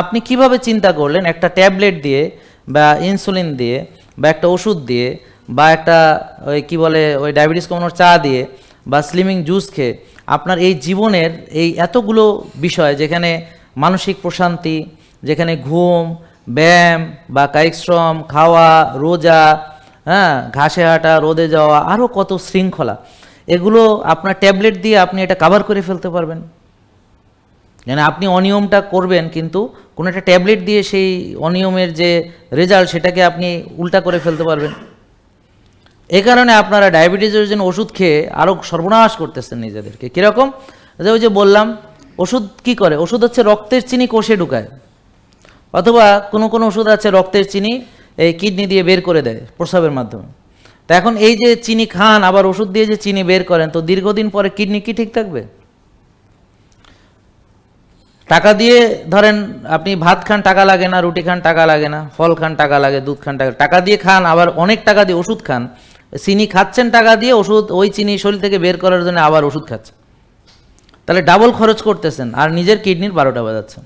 আপনি কীভাবে চিন্তা করলেন একটা ট্যাবলেট দিয়ে বা ইনসুলিন দিয়ে বা একটা ওষুধ দিয়ে বা একটা ওই কী বলে ওই ডায়াবেটিস কমানোর চা দিয়ে বা স্লিমিং জুস খেয়ে আপনার এই জীবনের এই এতগুলো বিষয় যেখানে মানসিক প্রশান্তি, যেখানে ঘুম, ব্যায়াম বা কায়িক শ্রম, খাওয়া, রোজা হ্যাঁ ঘাসে হাঁটা, রোদে যাওয়া আরও কত শৃঙ্খলা, এগুলো আপনার ট্যাবলেট দিয়ে আপনি এটা কাভার করে ফেলতে পারবেন। মানে আপনি অনিয়মটা করবেন, কিন্তু কোনো একটা ট্যাবলেট দিয়ে সেই অনিয়মের যে রেজাল্ট সেটাকে আপনি উল্টা করে ফেলতে পারবেন। এই কারণে আপনারা ডায়াবেটিসের জন্য ওষুধ খেয়ে আরও সর্বনাশ করতেছেন নিজেদেরকে। কীরকম? যে ওই যে বললাম, ওষুধ কি করে? ওষুধ হচ্ছে রক্তের চিনি কোষে ঢুকায়। অথবা কোনো কোনো ওষুধ আছে রক্তের চিনি এই কিডনি দিয়ে বের করে দেয় প্রস্রাবের মাধ্যমে। তা এখন এই যে চিনি খান, আবার ওষুধ দিয়ে যে চিনি বের করেন, তো দীর্ঘদিন পরে কিডনি কি ঠিক থাকবে? টাকা দিয়ে ধরেন আপনি ভাত খান, টাকা লাগে না, রুটি খান, টাকা লাগে না, ফল খান, টাকা লাগে, দুধ খান, টাকা টাকা দিয়ে খান, আবার অনেক টাকা দিয়ে ওষুধ খান। চিনি খাচ্ছেন টাকা দিয়ে, ওষুধ ওই চিনি শরীর থেকে বের করার জন্য আবার ওষুধ খাচ্ছেন। তাহলে ডাবল খরচ করতেছেন, আর নিজের কিডনির বারোটা বাজাচ্ছেন।